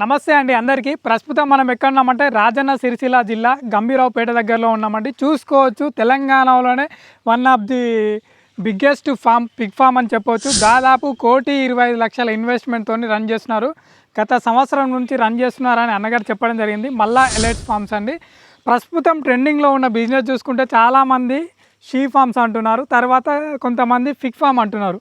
నమస్తే అండి అందరికీ. ప్రస్తుతం మనం ఎక్కడున్నామంటే రాజన్న సిరిసిల్ల జిల్లా గంభీరావుపేట దగ్గరలో ఉన్నామండి. చూసుకోవచ్చు తెలంగాణలోనే one of the biggest farm pig farm అని చెప్పవచ్చు దాదాపు కోటి ఇరవై ఐదు లక్షల ఇన్వెస్ట్మెంట్తో రన్ చేస్తున్నారు. గత సంవత్సరం నుంచి రన్ చేస్తున్నారని అన్నగారు చెప్పడం జరిగింది. మళ్ళా ఎలైట్ ఫార్మ్స్ అండి. ప్రస్తుతం ట్రెండింగ్లో ఉన్న బిజినెస్ చూసుకుంటే చాలామంది షీ ఫార్మ్స్ అంటున్నారు. తర్వాత కొంతమంది ఫిగ్ ఫామ్ అంటున్నారు.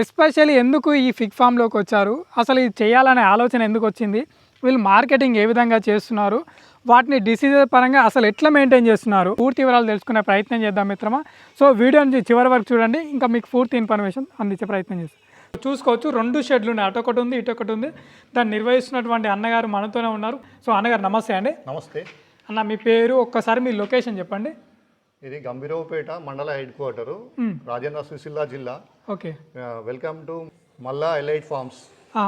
ఎస్పెషల్లీ ఎందుకు ఈ ఫిగ్ ఫామ్లోకి వచ్చారు? అసలు ఇది చేయాలనే ఆలోచన ఎందుకు వచ్చింది? వీళ్ళు మార్కెటింగ్ ఏ విధంగా చేస్తున్నారు? వాటిని డిసీజ్ పరంగా అసలు ఎట్లా మెయింటైన్ చేస్తున్నారు? పూర్తి వివరాలు తెలుసుకునే ప్రయత్నం చేద్దాం మిత్రమా. సో వీడియో నుంచి చివరి వరకు చూడండి. ఇంకా మీకు పూర్తి ఇన్ఫర్మేషన్ అందించే ప్రయత్నం చేస్తాం. చూసుకోవచ్చు రెండు షెడ్లు ఉన్నాయి. అటు ఒకటి ఉంది ఇటు ఒకటి ఉంది. దాన్ని నిర్వహిస్తున్నటువంటి అన్నగారు మనతోనే ఉన్నారు. సో అన్నగారు నమస్తే అండి. నమస్తే. అన్న మీ పేరు ఒక్కసారి మీ లొకేషన్ చెప్పండి. ఇది గంభీరవపేట మండల హెడ్ క్వార్టరు రాజన్న సిరిసిల్ల జిల్లా. Okay. Welcome to Malla elite farms.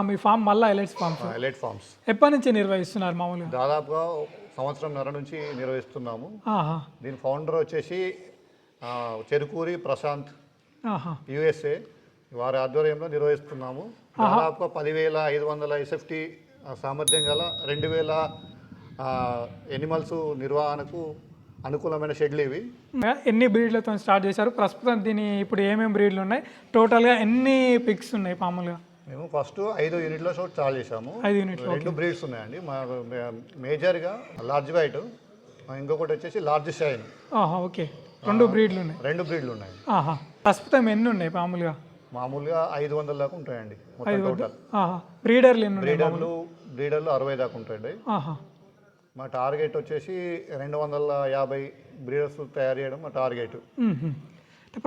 Me farm మళ్ళీ ఎలైట్స్ ఫామ్స్ ఎలైట్ ఫార్మ్స్. ఎప్పటి నుంచి నిర్వహిస్తున్నారు మామూలుగా? దాదాపుగా సంవత్సరంన్నర నుంచి నిర్వహిస్తున్నాము. దీని ఫౌండర్ వచ్చేసి చెరుకూరి ప్రశాంత్. యుఎస్ఏ. వారి ఆధ్వర్యంలో నిర్వహిస్తున్నాము. దాదాపుగా పదివేల ఐదు వందల ఎస్ఎఫ్టీ సామర్థ్యం గల రెండు వేల ఎనిమల్స్ నిర్వహణకు అనుకూలమైన షెడ్లు ఇవి. ఎన్ని బ్రీడ్లతో స్టార్ట్ చేశారు? ప్రస్తుతం దీని ఇప్పుడు ఏమేమి బ్రీడ్లు ఉన్నాయి? టోటల్గా ఎన్ని పిక్స్ ఉన్నాయి మామూలుగా? మేము ఫస్ట్ ఐదు యూనిట్ల షోట్ చాలు చేసాము ఐదు యూనిట్లు రెండు బ్రీడ్స్ ఉన్నాయండి. మా మేజర్గా లార్జ్ వైట్ ఇంకొకటి వచ్చేసి లార్జ్ షైన్. ఆహా ఓకే. రెండు బ్రీడ్లు ఉన్నాయి. రెండు బ్రీడ్లు ఉన్నాయి. ఆహా. ప్రస్తుతం ఎన్ని ఉన్నాయి మామూలుగా? మామూలుగా ఐదు వందల దాకా ఉంటాయండి మొత్తం టోటల్. ఆహా. బ్రీడర్లు బ్రీడర్లు బ్రీడర్లు అరవై దాకా ఉంటాయండి. ఆహా. మా టార్గెట్ వచ్చేసి రెండు వందల యాభై బ్రీడర్స్ తయారు చేయడం మా టార్గెట్.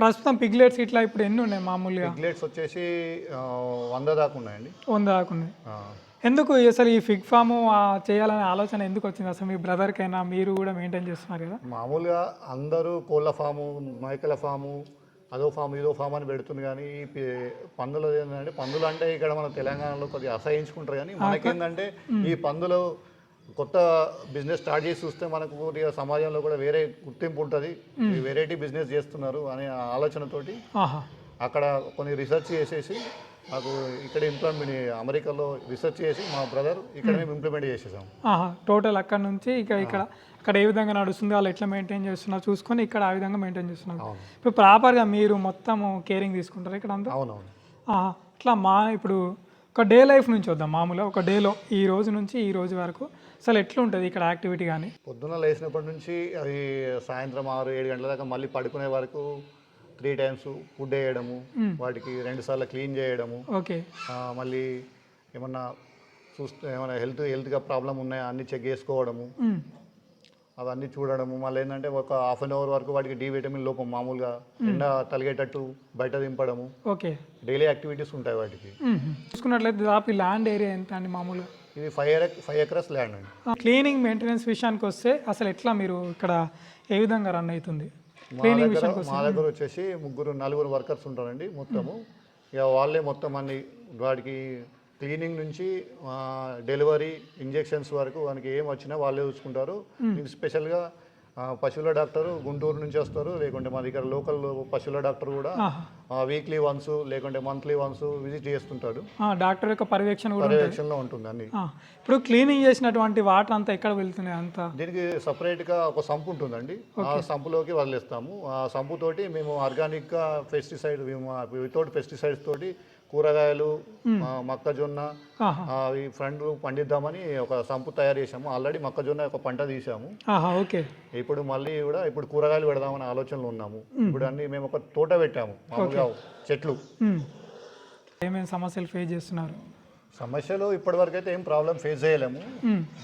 ప్రస్తుతం పిగ్లెట్స్ ఇట్లా ఇప్పుడు ఎన్ని ఉన్నాయి మామూలుగా? పిగ్లెట్స్ వచ్చేసి వంద దాకా ఉన్నాయండి. వంద దాకా ఉన్నాయి. ఎందుకు అసలు ఈ ఫిగ్ ఫామ్ చేయాలనే ఆలోచన ఎందుకు వచ్చింది? అసలు మీ బ్రదర్కైనా మీరు కూడా మెయింటైన్ చేస్తున్నారు కదా? మామూలుగా అందరూ కోళ్ళ ఫాము మేకల ఫాము అదో ఫామ్ ఇదో ఫామ్ అని పెడుతుంది కానీ పందులు ఏంటంటే పందులు అంటే ఇక్కడ మన తెలంగాణలో కొద్దిగా అసహించుకుంటారు కానీ మనకేంటంటే ఈ పందులు కొత్త బిజినెస్ స్టార్ట్ చేసి చూస్తే మనకు సమాజంలో కూడా వేరే గుర్తింపు ఉంటుంది. వెరైటీ బిజినెస్ చేస్తున్నారు అనే ఆలోచనతోటి అక్కడ కొన్ని రీసెర్చ్ చేసేసి మాకు ఇక్కడ ఇంప్లిమెంట్ అమెరికాలో రీసెర్చ్ చేసి మా బ్రదర్ ఇక్కడ మేము. ఇంప్లిమెంట్ చేసేసాం. టోటల్ అక్కడ నుంచి ఇక ఇక్కడ అక్కడ ఏ విధంగా నడుస్తుంది వాళ్ళు ఎట్లా మెయింటైన్ చేస్తున్నారు చూసుకొని ఇక్కడ ఆ విధంగా మెయింటైన్ చేస్తున్నారు. ఇప్పుడు ప్రాపర్గా మీరు మొత్తం కేరింగ్ తీసుకుంటారు ఇక్కడ అంతా? అవునవును. ఇట్లా మా ఇప్పుడు ఒక డే లైఫ్ నుంచి వద్దాం మామూలుగా ఒక డేలో ఈ రోజు నుంచి ఈ రోజు వరకు. అసలు ఎట్లా ఉంటుంది ఇక్కడ యాక్టివిటీ కానీ? పొద్దున్న లేచినప్పటి నుంచి అది సాయంత్రం ఆరు ఏడు గంటల దాకా మళ్ళీ పడుకునే వరకు త్రీ టైమ్స్ ఫుడ్ వేయడము వాటికి రెండు సార్లు క్లీన్ చేయడము. ఓకే. మళ్ళీ ఏమన్నా చూస్తే ఏమైనా హెల్త్ హెల్త్గా ప్రాబ్లం ఉన్నాయా అన్ని చెక్ చేసుకోవడము. మ్. అవన్నీ చూడడము మళ్ళీ ఏంటంటే ఒక హాఫ్ అన్ అవర్ వరకు వాటికి డి విటమిన్ లోపం మామూలుగా ఎండ తలిగేటట్టు బయట దింపడము. ఓకే. డైలీ యాక్టివిటీస్ ఉంటాయి వాటికి. చూసుకున్నట్లయితే దాదాపు ల్యాండ్ ఏరియా ఎంత అండి మామూలుగా? ఇది ఫైవ్ ఫైవ్ ఎకరస్ ల్యాండ్ అండి. క్లీనింగ్ మెయింటెనెన్స్ విషయానికి వస్తే అసలు ఎట్లా మీరు ఇక్కడ ఏ విధంగా రన్ అవుతుంది? మా దగ్గర మా దగ్గర వచ్చేసి ముగ్గురు నలుగురు వర్కర్స్ ఉంటారండి మొత్తము. ఇక వాళ్ళే మొత్తం అన్ని వాడికి క్లీనింగ్ నుంచి డెలివరీ ఇంజెక్షన్స్ వరకు వానికి ఏం వచ్చినా వాళ్ళే చూసుకుంటారు. స్పెషల్గా పశువుల డాక్టర్ గుంటూరు నుంచి వస్తారు. లేకుంటే మా దగ్గర లోకల్ పశువుల డాక్టర్ కూడా. వీక్లీ వన్స్ లేకుంటే మంత్లీ వన్స్ విజిట్ చేస్తుంటాడు. ఆ, డాక్టర్ యొక్క పర్యవేక్షణ కూడా పర్యవేక్షణలో ఉంటుంది అన్ని. ఇప్పుడు క్లీనింగ్ చేసినటువంటి వాటర్ అంతా ఎక్కడ వెళ్తున్నాయి అంతా? దీనికి సపరేట్గా ఒక సంపు ఉంటుందండి. ఆ సంపులోకి వదిలేస్తాము. ఆ సంపుతోటి మేము ఆర్గానిక్గా పెస్టిసైడ్ వితౌట్ పెస్టిసైడ్స్ తోటి కూరగాయలు మొక్కజొన్న ఈ ఫ్రంట్ పండిద్దామని ఒక సంపు తయారు చేసాము ఆల్రెడీ మొక్కజొన్న ఒక పంట తీసాము ఓకే. ఇప్పుడు మళ్ళీ కూడా ఇప్పుడు కూరగాయలు పెడదామని ఆలోచనలో ఉన్నాము. ఇప్పుడు అన్ని మేము ఒక తోట పెట్టాము మామూలుగా చెట్లు. మ్మ్. ఏమేమి సమస్యలు ఫేస్ చేస్తున్నారు? సమస్యలు ఇప్పటివరకు అయితే ఏం ప్రాబ్లం ఫేస్ చేయలేము.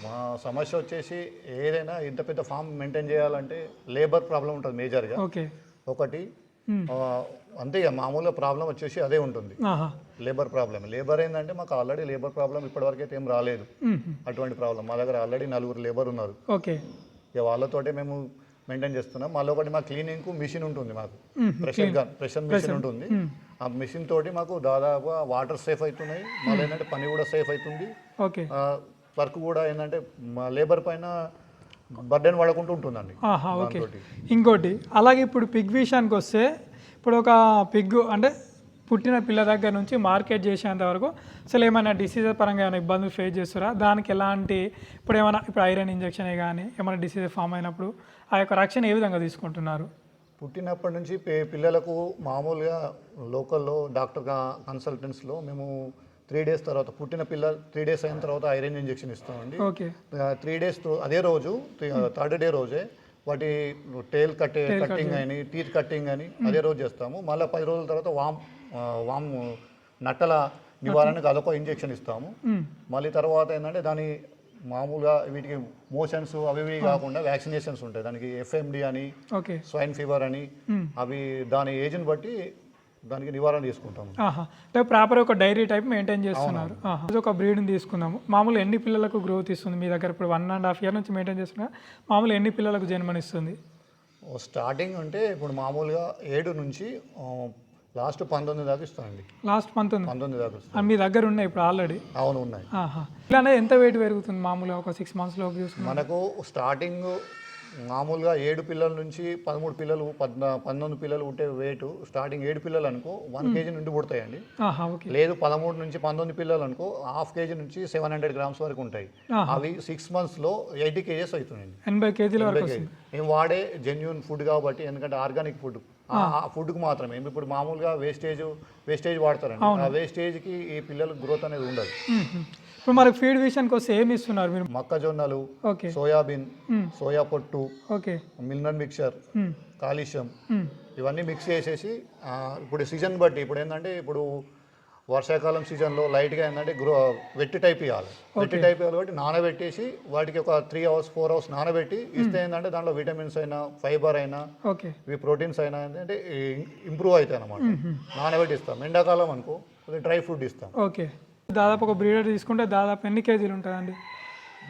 మా సమస్య వచ్చేసి ఏదైనా ఇంత పెద్ద ఫామ్ మెయింటైన్ చేయాలంటే లేబర్ ప్రాబ్లం ఉంటుంది మేజర్గా ఒకటి అంతే ఇక మామూలుగా ప్రాబ్లం వచ్చేసి అదే ఉంటుంది. లేబర్ ప్రాబ్లం లేబర్ ఏంటంటే మాకు ఆల్రెడీ లేబర్ ప్రాబ్లం ఇప్పటివరకు అయితే ఏం రాలేదు. అటువంటి ప్రాబ్లం మా దగ్గర ఆల్రెడీ నలుగురు లేబర్ ఉన్నారు. ఓకే. ఇక వాళ్ళతోటే మేము మెయింటైన్ చేస్తున్నాం. మళ్ళీ ఒకటి మా క్లీనింగ్కు మిషన్ ఉంటుంది మాకు. ప్రెషర్ గన్ ప్రెషర్ మిషన్ ఉంటుంది. ఆ మిషన్ తోటి మాకు దాదాపు వాటర్ సేఫ్ అవుతున్నాయి. మళ్ళీ ఏంటంటే పని కూడా సేఫ్ అవుతుంది. ఓకే. వర్క్ కూడా ఏంటంటే మా లేబర్ పైన బర్డెన్ పడకుండా ఉంటుందండి. ఇంకోటి అలాగే ఇప్పుడు పిగ్ విషయానికి వస్తే ఇప్పుడు ఒక పిగ్ అంటే పుట్టిన పిల్ల దగ్గర నుంచి మార్కెట్ చేసేంత వరకు అసలు ఏమైనా డిసీజెస్ పరంగా ఏమైనా ఇబ్బందులు ఫేస్ చేస్తారా? దానికి ఎలాంటి ఇప్పుడు ఏమైనా ఇప్పుడు ఐరన్ ఇంజెక్షన్ కానీ ఏమైనా డిసీజ్ ఫామ్ అయినప్పుడు ఆ యొక్క రక్షణ ఏ విధంగా తీసుకుంటున్నారు? పుట్టినప్పటి నుంచి పిల్లలకు మామూలుగా లోకల్లో డాక్టర్ కన్సల్టెంట్స్లో మేము త్రీ డేస్ తర్వాత పుట్టిన పిల్ల త్రీ డేస్ అయిన తర్వాత ఐరన్ ఇంజెక్షన్ ఇస్తామండి. ఓకే. త్రీ డేస్ అదే రోజు థర్డ్ డే రోజే వాటి టేల్ కట్టే కట్టింగ్ అని టీత్ కట్టింగ్ అని అదే రోజు చేస్తాము. మళ్ళీ పది రోజుల తర్వాత వామ్ వామ్ నట్టల నివారణకు అదొక ఇంజెక్షన్ ఇస్తాము. మళ్ళీ తర్వాత ఏంటంటే దాని మామూలుగా వీటికి మోషన్స్ అవి ఇవి కాకుండా వ్యాక్సినేషన్స్ ఉంటాయి. దానికి ఎఫ్ఎండి అని స్వైన్ ఫీవర్ అని. అవి దాని ఏజ్ని బట్టి దానికి నివారణ తీసుకుంటాము ఆహా. అంటే ప్రాపర్ ఒక డైరీ టైప్ మెయింటైన్ చేస్తున్నారు. ఒక బ్రీడ్ని తీసుకుందాము. మామూలు ఎన్ని పిల్లలకు గ్రోత్ ఇస్తుంది మీ దగ్గర? ఇప్పుడు వన్ అండ్ హాఫ్ ఇయర్ నుంచి మెయింటైన్ చేస్తున్నా. మామూలు ఎన్ని పిల్లలకు జన్మనిస్తుంది? స్టార్టింగ్ అంటే ఇప్పుడు మామూలుగా ఏడు నుంచి లాస్ట్ పంతొమ్మిది దాకా ఇస్తామండి లాస్ట్ ఉంది పంతొమ్మిది దాకా మీ దగ్గర ఉన్నాయి ఇప్పుడు ఆల్రెడీ? అవును ఉన్నాయి. ఇలానే ఎంత వెయిట్ పెరుగుతుంది మామూలుగా ఒక సిక్స్ మంత్స్లో మనకు స్టార్టింగ్ మామూలుగా ఏడు పిల్లల నుంచి పదమూడు పిల్లలు పద్నా పంతొమ్మిది పిల్లలు ఉంటే వెయిట్ స్టార్టింగ్ ఏడు పిల్లలు అనుకో వన్ కేజీ నుండి పుడతాయండి. లేదు పదమూడు నుంచి పంతొమ్మిది పిల్లలు అనుకో హాఫ్ కేజీ నుంచి సెవెన్ హండ్రెడ్ గ్రామ్స్ వరకు ఉంటాయి. అవి సిక్స్ మంత్స్లో ఎయిటీ కేజెస్ అవుతున్నాయండి. ఎనభై కేజీల మేము వాడే జెన్యున్ ఫుడ్ కాబట్టి ఎందుకంటే ఆర్గానిక్ ఫుడ్ ఆ ఫుడ్కి మాత్రమే. ఇప్పుడు మామూలుగా వేస్టేజ్ వేస్టేజ్ వాడతారండి. ఆ వేస్టేజ్కి ఈ పిల్లలకు గ్రోత్ అనేది ఉండదు. ఇప్పుడు మరి ఫీడ్ విషయానికి వస్తే ఏమి ఇస్తున్నారు మీరు? మొక్కజొన్నలు ఓకే. సోయాబీన్. సోయా పొట్టు ఓకే. Mineral mixture. కాలుష్యం. ఇవన్నీ మిక్స్ చేసేసి ఇప్పుడు సీజన్ బట్టి ఇప్పుడు ఏంటంటే ఇప్పుడు వర్షాకాలం సీజన్లో లైట్గా ఏంటంటే గ్రో వెట్టి టైప్ ఇవ్వాలి. వెట్టి టైప్ ఇవ్వాలి కాబట్టి నానబెట్టేసి వాటికి ఒక త్రీ అవర్స్ ఫోర్ అవర్స్ నానబెట్టి ఇస్తే ఏంటంటే దాంట్లో విటమిన్స్ అయినా ఫైబర్ అయినా ఓకే. ఇవి ప్రోటీన్స్ అయినా ఏంటంటే ఇంప్రూవ్ అవుతాయి అన్నమాట. నానబెట్టి ఇస్తాం ఎండాకాలం అనుకో డ్రై ఫుడ్ ఇస్తాం. ఓకే. దాదాపు ఒక బ్రీడర్ తీసుకుంటే దాదాపు ఎన్ని కేజీలు ఉంటుందండి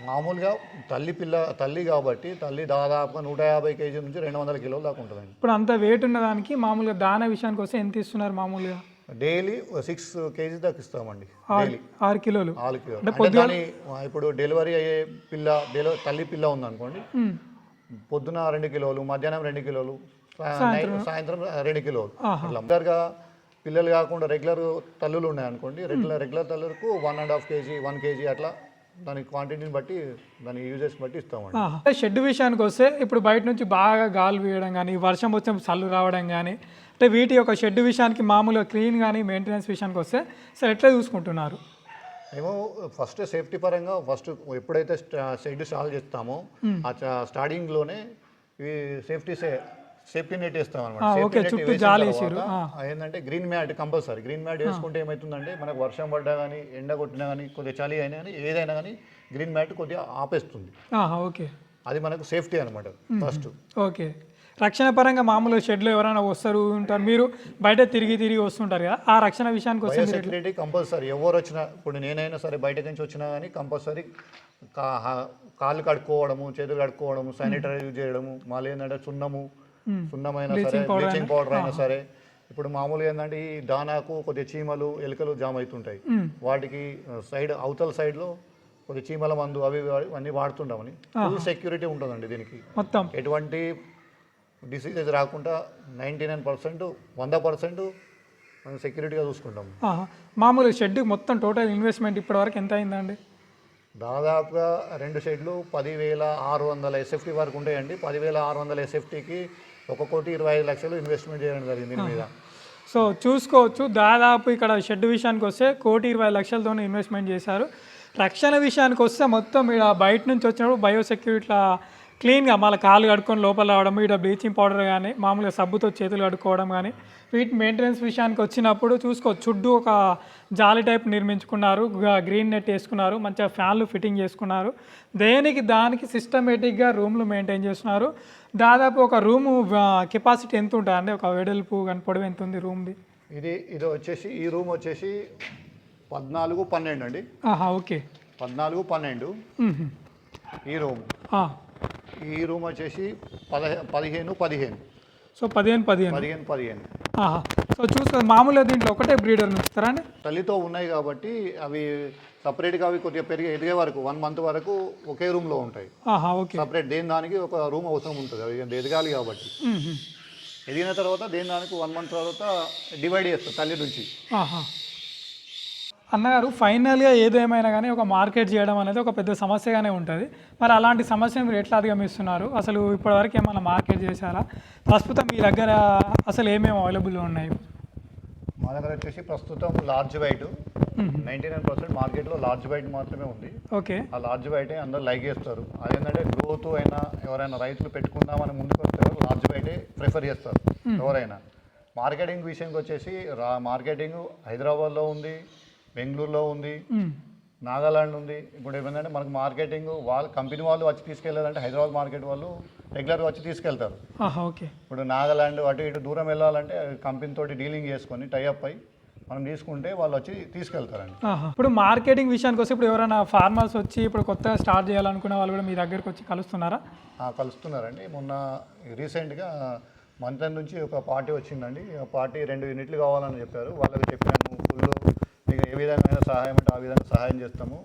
మామూలుగా తల్లి పిల్ల తల్లి కాబట్టి తల్లి దాదాపుగా నూట యాభై కేజీ నుంచి రెండు వందల కిలోల దాకా ఉంటుందండి. ఇప్పుడు అంత వెయిట్ ఉన్న దానికి మామూలుగా దాన విషయానికి వస్తే ఎంత ఇస్తున్నారు మామూలుగా? డైలీ సిక్స్ కేజీ దాకా ఇస్తామండి ఆరు డైలీ. ఆరు కిలోలు. ఇప్పుడు డెలివరీ అయ్యే పిల్ల డెలివరీ తల్లి పిల్ల ఉందనుకోండి. పొద్దున రెండు కిలోలు మధ్యాహ్నం రెండు కిలోలు సాయంత్రం రెండు కిలోలు. ఆహా. పిల్లలు కాకుండా రెగ్యులర్ తల్లులు ఉన్నాయనుకోండి రెగ్యులర్ రెగ్యులర్ తల్లులకు one and half KG one KG అట్లా దాని క్వాంటిటీని బట్టి దాని యూజెస్ బట్టి ఇస్తామండి. షెడ్ విషయానికి వస్తే ఇప్పుడు బయట నుంచి బాగా గాలి వీయడం కానీ వర్షం వచ్చే చల్లు రావడం కానీ అంటే వీటి యొక్క షెడ్ విషయానికి మామూలుగా క్లీన్ కానీ మెయింటెనెన్స్ విషయానికి వస్తే అసలు ఎట్లా చూసుకుంటున్నారు? మేము ఫస్ట్ సేఫ్టీ పరంగా ఫస్ట్ ఎప్పుడైతే షెడ్ స్టాల్ చేస్తామో స్టార్టింగ్లోనే ఇవి సేఫ్టీ సేఫ్టీ నెట్ వేస్తాం అనమాట ఓకే, చుట్టూ జాలి వేసిర్రు. ఆ. ఏంటంటే green mat compulsory. Green mat వేసుకుంటే ఏమవుతుందంటే మనకు వర్షం పడ్డా కానీ ఎండ కొట్టినా కానీ కొద్దిగా చలి అయినా కానీ ఏదైనా కానీ గ్రీన్ మ్యాట్ కొద్దిగా ఆపేస్తుంది. ఓకే. అది మనకు సేఫ్టీ అనమాట ఫస్ట్. ఓకే. రక్షణ పరంగా మామూలుగా షెడ్లో ఎవరైనా వస్తారు ఉంటారు మీరు బయట తిరిగి తిరిగి వస్తుంటారు కదా ఆ రక్షణ విషయానికి వస్తే సెక్యూరిటీ కంపల్సరీ. ఎవరు వచ్చినా ఇప్పుడు నేనైనా సరే బయట నుంచి వచ్చినా కానీ కంపల్సరీ కాళ్ళు కడుక్కోవడము చేతులు కడుక్కోవడము శానిటైజ్ యూజ్ చేయడము మళ్ళీ ఏంటంటే సున్నము సున్నమైనా సరే బ్లీచింగ్ పౌడర్ అయినా? సరే. ఇప్పుడు మామూలుగా ఏంటంటే ఈ దానాకు కొద్దిగా చీమలు ఎలుకలు జామ్ అవుతుంటాయి మ్మ్. వాటికి సైడ్ అవతల సైడ్లో కొద్దిగా చీమల మందు అవి అన్నీ వాడుతుంటామని. ఫుల్ సెక్యూరిటీ ఉంటుందండి దీనికి. మొత్తం? ఎటువంటి డిసీజెస్ రాకుండా నైంటీ నైన్ పర్సెంట్ వంద పర్సెంట్ మనం సెక్యూరిటీగా చూసుకుంటాం. ఆహా. మామూలు షెడ్ మొత్తం టోటల్ ఇన్వెస్ట్మెంట్ ఇప్పటివరకు ఎంత అయిందండి? దాదాపుగా రెండు షెడ్లు పదివేల ఆరు వందల ఎస్ఎఫ్టీ వరకు ఉంటాయండి. పదివేల ఆరు వందల ఎస్ఎఫ్టీకి ఒక కోటి ఇరవై ఐదు లక్షలు ఇన్వెస్ట్మెంట్ చేయడం జరిగింది దీని మీద. సో చూసుకోవచ్చు దాదాపు ఇక్కడ షెడ్ విషయానికి వస్తే కోటి ఇరవై లక్షలతో ఇన్వెస్ట్మెంట్ చేశారు. రక్షణ విషయానికి వస్తే మొత్తం ఇక్కడ బయట నుంచి వచ్చినప్పుడు బయోసెక్యూరిటీ క్లీన్గా మళ్ళీ కాళ్ళు కడుక్కొని లోపల రావడం ఇక్కడ బ్లీచింగ్ పౌడర్ కానీ మామూలుగా సబ్బుతో చేతులు కడుక్కోవడం కానీ వీటి మెయింటెనెన్స్ విషయానికి వచ్చినప్పుడు చూసుకో చుట్టూ ఒక జాలి టైప్ నిర్మించుకున్నారు గ్రీన్ నెట్ వేసుకున్నారు మంచిగా ఫ్యాన్లు ఫిట్టింగ్ చేసుకున్నారు. దేనికి దానికి సిస్టమేటిక్గా రూమ్లు మెయింటైన్ చేస్తున్నారు. దాదాపు ఒక రూము కెపాసిటీ ఎంత ఉంటుంది అంటే ఒక వెడల్పు కానీ పొడవు ఎంత ఉంది రూమ్ది? ఇది ఇది వచ్చేసి ఈ రూమ్ వచ్చేసి పద్నాలుగు పన్నెండు అండి. ఆహా ఓకే. పద్నాలుగు పన్నెండు. ఈ రూమ్. ఈ రూమ్ వచ్చేసి పదహే పదిహేను పదిహేను. సో పదిహేను పదిహేను. పదిహేను పదిహేను. సో చూసుకో మామూలుగా దీంట్లో ఒకటే బ్రీడర్ ఉంచుతారా అండి? తల్లితో ఉన్నాయి కాబట్టి అవి సపరేట్గా అవి కొద్దిగా పెరిగి ఎదిగే వరకు వన్ మంత్ వరకు ఒకే రూమ్లో ఉంటాయి. ఓకే. సపరేట్ దేని దానికి ఒక రూమ్ అవసరం ఉంటుంది. అవి ఎదగాలి కాబట్టి. ఎదిగిన తర్వాత దేని దానికి వన్ మంత్ తర్వాత డివైడ్ చేస్తారు తల్లి నుంచి. అన్నగారు ఫైనల్గా ఏదేమైనా కానీ ఒక మార్కెట్ చేయడం అనేది ఒక పెద్ద సమస్యగానే ఉంటుంది. మరి అలాంటి సమస్యను మీరు ఎట్లా అధిగమిస్తున్నారు? అసలు ఇప్పటివరకు ఏమైనా మార్కెట్ చేశారా? ప్రస్తుతం మీ దగ్గర అసలు ఏమేమి అవైలబుల్ ఉన్నాయి? మా దగ్గర వచ్చేసి ప్రస్తుతం large white ninety nine percent మార్కెట్లో లార్జ్ వైట్ మాత్రమే ఉంది. ఓకే. ఆ లార్జ్ వైటే అందరు లైక్ చేస్తారు. అదేంటంటే గ్రోత్ అయినా ఎవరైనా రైతులు పెట్టుకుందామని ముందుకు వస్తే లార్జ్ వైటే ప్రిఫర్ చేస్తారు ఎవరైనా. మార్కెటింగ్ విషయంకి వచ్చేసి రా మార్కెటింగ్ హైదరాబాద్లో ఉంది బెంగళూరులో ఉంది. నాగాలాండ్ ఉంది. ఇప్పుడు ఏమైందంటే మనకు మార్కెటింగ్ వాళ్ళు కంపెనీ వాళ్ళు వచ్చి తీసుకెళ్ళాలంటే హైదరాబాద్ మార్కెట్ వాళ్ళు రెగ్యులర్గా వచ్చి తీసుకెళ్తారు. ఓకే. ఇప్పుడు నాగాలాండ్ అటు ఇటు దూరం వెళ్ళాలంటే కంపెనీ తోటి డీలింగ్ చేసుకొని టైఅప్ అయి మనం తీసుకుంటే వాళ్ళు వచ్చి తీసుకెళ్తారండి. ఇప్పుడు మార్కెటింగ్ విషయానికి వస్తే ఇప్పుడు ఎవరైనా ఫార్మర్స్ వచ్చి ఇప్పుడు కొత్తగా స్టార్ట్ చేయాలనుకునే వాళ్ళు కూడా మీ దగ్గరకు వచ్చి కలుస్తున్నారా? కలుస్తున్నారండి. మొన్న రీసెంట్గా మంతన్ నుంచి ఒక పార్టీ వచ్చిందండి. ఆ పార్టీ రెండు యూనిట్లు కావాలని చెప్పారు. వాళ్ళకి విధంగా సహాయం అంటే ఆ విధంగా సహాయం చేస్తాము.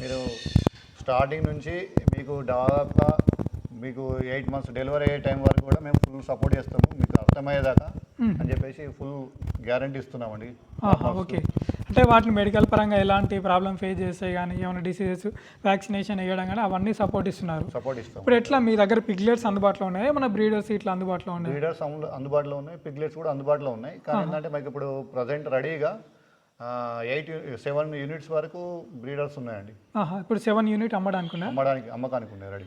మీరు స్టార్టింగ్ నుంచి మీకు దాదాపుగా మీకు ఎయిట్ మంత్స్ డెలివరీ అయ్యే టైం వరకు కూడా మేము ఫుల్ సపోర్ట్ చేస్తాము. మీకు అర్థమయ్యేదాకా అని చెప్పేసి ఫుల్ గ్యారంటీ ఇస్తున్నామండి. ఓకే. అంటే వాటిని మెడికల్ పరంగా ఎలాంటి ప్రాబ్లం ఫేస్ చేస్తే కానీ ఏమైనా డిసీజెస్ వ్యాక్సినేషన్ వేయడం కానీ అవన్నీ సపోర్ట్ ఇస్తున్నారు. సపోర్ట్ ఇస్తాం ఇప్పుడు ఎట్లా మీ దగ్గర పిగ్లెట్స్ అందుబాటులో ఉన్నాయి? మన బ్రీడర్స్ ఇట్లా అందుబాటులో ఉన్నాయి? బ్రీడర్స్ అందుబాటులో ఉన్నాయి. పిగ్లెట్స్ కూడా అందుబాటులో ఉన్నాయి. కానీ ఏంటంటే మాకు ఇప్పుడు ప్రజెంట్ రెడీగా ఎయిట్ సెవెన్ యూనిట్స్ వరకు బ్రీడర్స్ ఉన్నాయండి. ఇప్పుడు సెవెన్ యూనిట్ అమ్మడానికి అమ్మడానికి అమ్మకానికి ఉన్నాయి రెడీ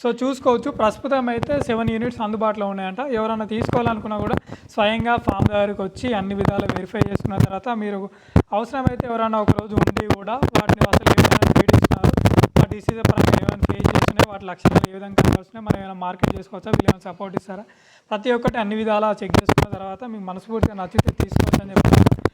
సో చూసుకోవచ్చు ప్రస్తుతం అయితే సెవెన్ యూనిట్స్ అందుబాటులో ఉన్నాయంట. ఎవరైనా తీసుకోవాలనుకున్నా కూడా స్వయంగా ఫామ్ దగ్గరికి వచ్చి అన్ని విధాలు వెరిఫై చేసుకున్న తర్వాత మీరు అవసరమైతే ఎవరైనా ఒక రోజు ఉండి కూడా వాటిని అసలు ఇస్తున్నారు వాటి డిసీజ్ పరంగా ఏమైనా ఫేస్ చేస్తున్నాయి వాటి లక్షణాలు ఏ విధంగా కనబడుతున్నాయి మనం ఏమైనా మార్కెట్ చేసుకోవచ్చా వీళ్ళు ఏమైనా సపోర్ట్ ఇస్తారా? ప్రతి ఒక్కటి అన్ని విధాలా చెక్ చేసుకున్న తర్వాత మీకు మనస్ఫూర్తిగా నచ్చితే తీసుకోవచ్చు అని చెప్తాను